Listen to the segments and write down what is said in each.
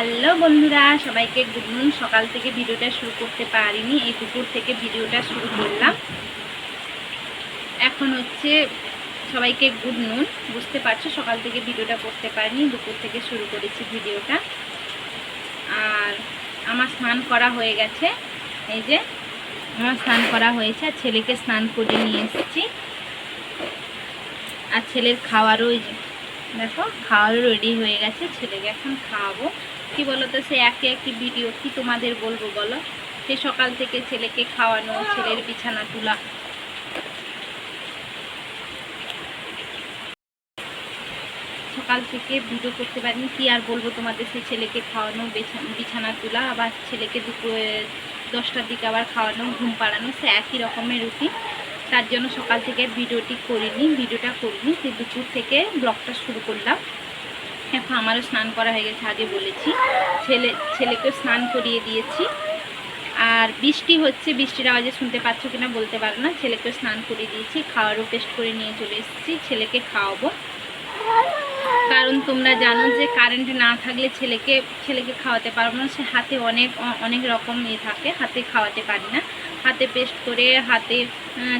Hello বন্ধুরা, সবাইকে good morning সকাল থেকে ভিডিওটা শুরু করতে পারিনি, এই দুপুর থেকে ভিডিওটা শুরু করলাম। এখন হচ্ছে সবাইকে গুড নুন বুঝতে পারছ, সকাল থেকে ভিডিওটা করতে পারিনি, দুপুর থেকে শুরু করেছি ভিডিওটা। আর আমার স্নান করা হয়ে গেছে। এই যে, আমার স্নান করা হয়েছে, আর ছেলেকে স্নান করে নিয়ে এসেছি। আর ছেলের খাওয়ারও দেখো, খাওয়ারও রেডি হয়ে গেছে, ছেলেকে এখন খাওয়াবো। কি বলো তো সে একে একটি ভিডিও কি তোমাদের বলব বলো? সে সকাল থেকে ছেলেকে খাওয়ানো, ছেলের বিছানা তোলা। সকাল থেকে ভিডিও করতে পারিনি, কি আর বলব তোমাদের? সে ছেলেকে খাওয়ানো বিছানা তোলা, আবার ছেলেকে দুপুরে দশটার দিকে আবার খাওয়ানো, ঘুম পাড়ানো, সে একই রকমের রুটিন তার জন্য সকাল থেকে ভিডিওটি করিনি ভিডিওটা করিনি সে দুপুর থেকে ব্লগটা শুরু করলাম। এখন আমারও স্নান করা হয়ে গেছে, আগে বলেছি। ছেলে, ছেলেকেও স্নান করিয়ে দিয়েছি। আর বৃষ্টি হচ্ছে, বৃষ্টির আওয়াজে শুনতে পাচ্ছ কিনা বলতে পারো না। ছেলেকেও স্নান করিয়ে দিয়েছি, খাওয়ারও পেস্ট করে নিয়ে চলে এসেছি, ছেলেকে খাওয়াবো। কারণ তোমরা জানো যে কারেন্ট না থাকলে ছেলেকে ছেলেকে খাওয়াতে পারব না। সে হাতে অনেক অনেক রকম ইয়ে থাকে, হাতে খাওয়াতে পারি না। হাতে পেস্ট করে হাতে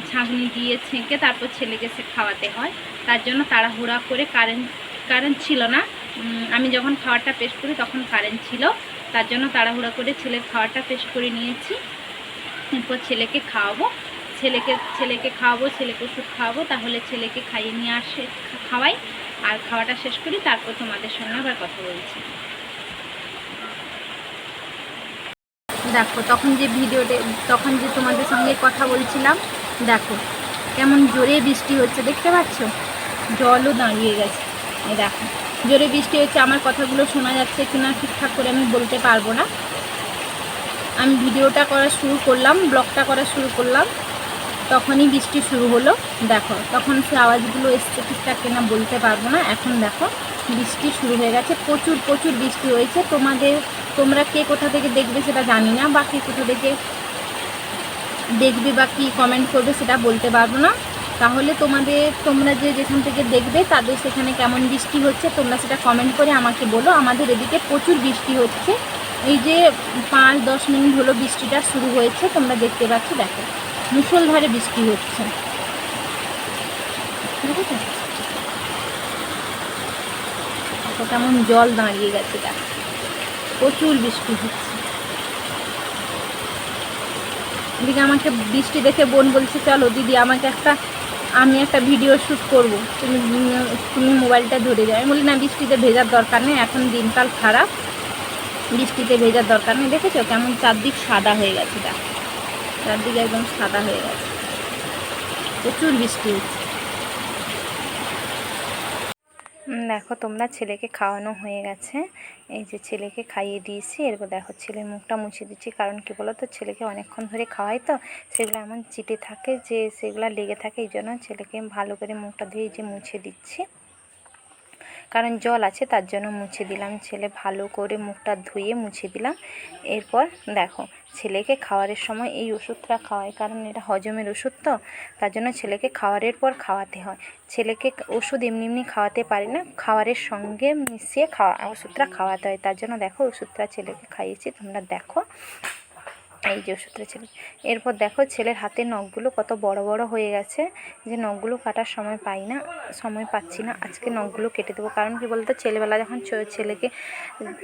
ছাঁকনি দিয়ে ছেঁকে তারপর ছেলেকে সে খাওয়াতে হয়। তার জন্য তাড়াহুড়া করে কারেন্ট কারেন্ট ছিল না। আমি যখন খাওয়ারটা পেস্ট করি তখন কারেন্ট ছিল, তার জন্য তাড়াহুড়া করে ছেলের খাওয়ারটা পেস্ট করে নিয়েছি। এরপর ছেলেকে খাওয়াবো। ছেলেকে ছেলেকে খাওয়াবো, ছেলেকে ওষুধ খাওয়াবো, তাহলে ছেলেকে খাইয়ে নিয়ে আসে, খাওয়াই। আর খাওয়াটা শেষ করি, তারপর তোমাদের সঙ্গে আবার কথা বলছি। দেখো, তখন যে ভিডিওতে, তখন যে তোমাদের সঙ্গে কথা বলছিলাম, দেখো, কেমন জোরে বৃষ্টি হচ্ছে, দেখতে পাচ্ছ? জলও দাঁড়িয়ে গেছে। দেখো জোরে বৃষ্টি হচ্ছে, আমার কথাগুলো শোনা যাচ্ছে কিনা ঠিকঠাক করে আমি বলতে পারব না। আমি ভিডিওটা করা শুরু করলাম, ব্লগটা করা শুরু করলাম, তখনই বৃষ্টি শুরু হলো। দেখো, তখন সে আওয়াজগুলো এসছে ঠিকঠাক কিনা বলতে পারব না। এখন দেখো, বৃষ্টি শুরু হয়ে গেছে, প্রচুর প্রচুর বৃষ্টি হয়েছে। তোমাদের, তোমরা কে কোথা থেকে দেখবে সেটা জানি না, বা কে কোথা থেকে দেখবে বা কী কমেন্ট করবে সেটা বলতে পারব না। তাহলে তোমাদের, তোমরা যে যেখান থেকে দেখবে তাদের সেখানে কেমন বৃষ্টি হচ্ছে, তোমরা সেটা কমেন্ট করে আমাকে বলো। আমাদের এদিকে প্রচুর বৃষ্টি হচ্ছে। এই যে পাঁচ দশ মিনিট হলো বৃষ্টিটা শুরু হয়েছে, তোমরা দেখতে পাচ্ছ, দেখো মুষলধারে বৃষ্টি হচ্ছে। কেমন জল দাঁড়িয়ে গেছে, দেখো। প্রচুর বৃষ্টি হচ্ছে। এদিকে আমাকে বৃষ্টি দেখে বোন বলছে, চলো দিদি, আমাকে একটা আমি একটা ভিডিও শ্যুট করব। তুমি তুমি মোবাইলটা ধরে যাও। আমি বলি, না, বৃষ্টিতে ভেজার দরকার নেই, এখন দিনকাল খারাপ। বৃষ্টিতে ভেজার দরকার নেই। দেখেছ কেমন চারদিক সাদা হয়ে গেছে চারদিক চারদিকে একদম সাদা হয়ে গেছে। প্রচুর বৃষ্টি হচ্ছে। দেখো তোমরা ছেলেকে খাওয়ানো হয়ে গেছে। এই যে ছেলেকে খাইয়ে দিয়েছি, এরপর দেখো ছেলের মুখটা মুছে দিচ্ছি, কারণ কি বলো তো ছেলেকে অনেকক্ষণ ধরে খাওয়াই তো, সেগুলো এমন চিটে থাকে যে সেগুলো লেগে থাকে, এই জন্য ছেলেকে ভালো করে মুখটা ধুয়ে যে মুছে দিচ্ছি। কারণ জল আছে, তার জন্য মুছে দিলাম, ছেলে ভালো করে মুখটা ধুয়ে মুছে দিলাম। এরপর দেখো ছেলেকে খাওয়ারের সময় এই ওষুধটা খাওয়ায়। কারণ এটা হজমের ওষুধ তো, তার জন্য ছেলেকে খাওয়ারের পর খাওয়াতে হয়। ছেলেকে ওষুধ এমনি এমনি খাওয়াতে পারি না, খাওয়ারের সঙ্গে মিশিয়ে খাওয়া, ওষুধটা খাওয়াতে হয়। তার জন্য দেখো ওষুধটা ছেলেকে খাইয়েছি, তোমরা দেখো। এই যে ওষুধটা ছেলে। এরপর দেখো ছেলের হাতে নখগুলো কত বড় বড় হয়ে গেছে যে নখগুলো কাটার সময় পাই না, সময় পাচ্ছি না। আজকে নখগুলো কেটে দেবো। কারণ কি বলতো, ছেলেবেলা যখন ছেলেকে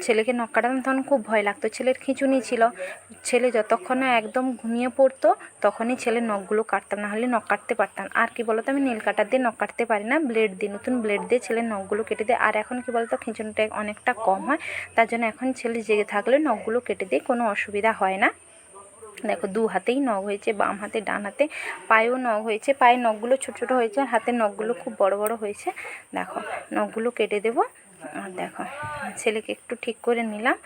ছেলেকে নখ কাটাতাম তখন খুব ভয় লাগতো। ছেলের খিঁচুনি ছিল। ছেলে যতক্ষণ না একদম ঘুমিয়ে পড়তো, তখনই ছেলের নখগুলো কাটতাম। না হলে নখ কাটতে পারতাম। আর কি বলতো, আমি নীল কাটার দিয়ে নখ কাটতে পারি না, ব্লেড দিয়ে, নতুন ব্লেড দিয়ে ছেলের নখগুলো কেটে দেয়। আর এখন কি বলতো, খিঁচুনিটা অনেকটা কম হয়। তার জন্য এখন ছেলে জেগে থাকলে নখগুলো কেটে দিয়ে, কোনো অসুবিধা হয় না। দেখো দু হাতেই নখ হয়েছে, বাম হাতে, ডান হাতে, পায়েও নখ হয়েছে, পায়ের নখগুলো ছোটো ছোটো হয়েছে আর হাতের নখগুলো খুব বড় বড় হয়েছে। দেখো, নখগুলো কেটে দেবো। আর দেখো, ছেলেকে একটু ঠিক করে নিলাম।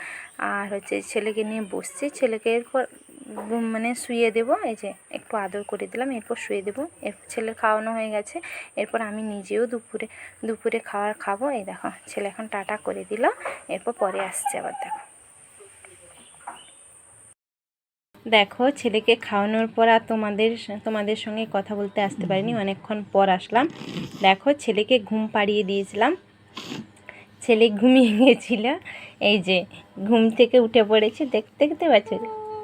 আর হচ্ছে ছেলেকে নিয়ে বসছি। ছেলেকে এরপর মানে শুয়ে দেবো। এই যে একটু আদর করে দিলাম, এরপর শুয়ে দেবো। এরপর ছেলের খাওয়ানো হয়ে গেছে। এরপর আমি নিজেও দুপুরে দুপুরে খাওয়ার খাব। এই দেখো, ছেলে এখন টাটা করে দিল। এরপর পরে আসছে আবার, দেখো। দেখো ছেলেকে খাওয়ানোর পর আর তোমাদের তোমাদের সঙ্গে কথা বলতে আসতে পারিনি অনেকক্ষণ পর আসলাম। দেখো ছেলেকে ঘুম পাড়িয়ে দিয়েছিলাম। ছেলে ঘুমিয়ে গিয়েছিল এই যে ঘুম থেকে উঠে পড়েছে। দেখতে দেখতে পাচ্ছ?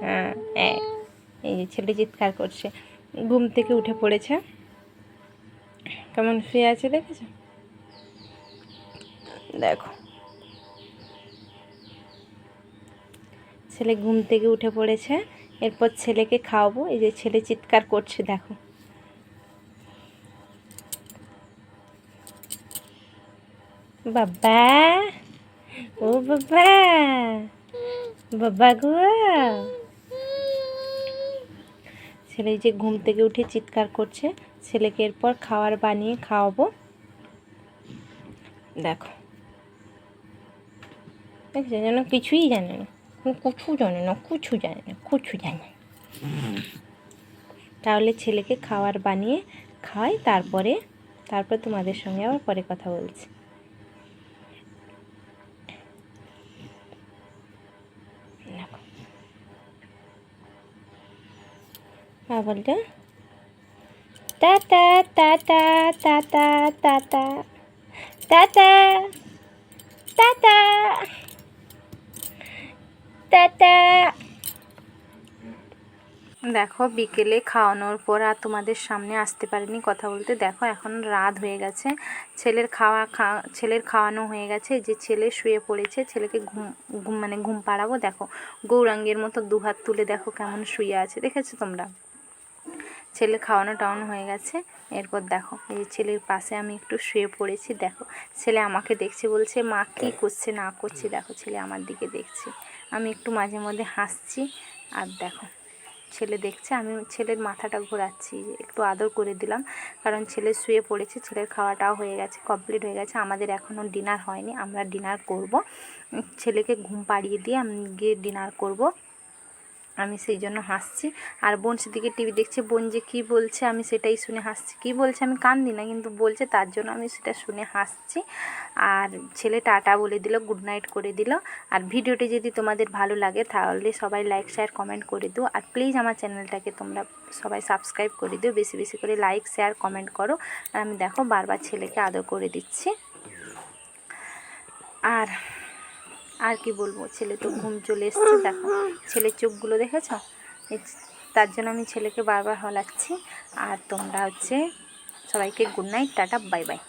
হ্যাঁ এই, যে ছেলে চিৎকার করছে। ঘুম থেকে উঠে পড়েছে। কেমন শুয়ে আছে দেখেছ? দেখো। ছেলে ঘুম থেকে উঠে পড়েছে। এরপর ছেলেকে খাওয়াবো। এই যে ছেলে চিৎকার করছে, দেখো। বাবা, ও বাবা বাবা গো। ছেলে যে ঘুম থেকে উঠে চিৎকার করছে। ছেলেকে এরপর খাবার বানিয়ে খাওয়াবো। দেখো। দেখছ? যেন কিছুই জানে না। কিছু জানে না কিছু জানে না কিছু জানে তাহলে ছেলেকে খাবার বানিয়ে খাওয়াই তারপরে তারপর তোমাদের সঙ্গে আবার পরে কথা বলছি হ্যাঁ tata tata tata tata tata tata দেখো, বিকেলে খাওয়ানোর পর আর তোমাদের সামনে আসতে পারিনি কথা বলতে। দেখো, এখন রাত হয়ে গেছে। ছেলের খাওয়া ছেলের খাওয়ানো হয়ে গেছে। যে ছেলে শুয়ে পড়েছে, ছেলেকে ঘুম ঘুম মানে ঘুম পাড়াবো। দেখো, গৌরাঙ্গের মতো দু হাত তুলে দেখো কেমন শুয়ে আছে। দেখেছ তোমরা? ছেলে খাওয়ানো টাওয়ানো হয়ে গেছে। এরপর দেখো, এই যে ছেলের পাশে আমি একটু শুয়ে পড়েছি। দেখো, ছেলে আমাকে দেখছে, বলছে, মা, কী করছে, না করছে? দেখো, ছেলে আমার দিকে দেখছে। আমি একটু মাঝে মধ্যে হাসছি। আর দেখো, ছেলে দেখছে, আমি ছেলের মাথাটা ঘোরাচ্ছি, একটু আদর করে দিলাম। কারণ ছেলে শুয়ে পড়েছে, ছেলের খাওয়াটাও হয়ে গেছে কমপ্লিট হয়ে গেছে। আমাদের এখনও ডিনার হয়নি, আমরা ডিনার করব। ছেলেকে ঘুম পাড়িয়ে দিয়ে আমি গিয়ে ডিনার করব। আমি সেই জন্য হাসছি। আর বোন সেদিকে টিভি দেখছে, বোন যে কী বলছে আমি সেটাই শুনে হাসছি। কী বলছে আমি কান্দি না, কিন্তু বলছে তার জন্য আমি সেটা শুনে হাসছি। আর ছেলে টাটা বলে দিল গুড নাইট করে দিল। আর ভিডিওটি যদি তোমাদের ভালো লাগে তাহলে সবাই লাইক শেয়ার কমেন্ট করে দিও। আর প্লিজ আমার চ্যানেলটাকে তোমরা সবাই সাবস্ক্রাইব করে দিও। বেশি বেশি করে লাইক শেয়ার কমেন্ট করো। আর আমি দেখো বারবার ছেলেকে আদর করে দিচ্ছি। আর আর কি বলব? ছেলে তো ঘুম চলে এসছে, দেখো। ছেলের চোখগুলো দেখেছ? তার জন্য আমি ছেলেকে বারবার হলাচ্ছি আর তোমরা হচ্ছে সবাইকে good night tata bye bye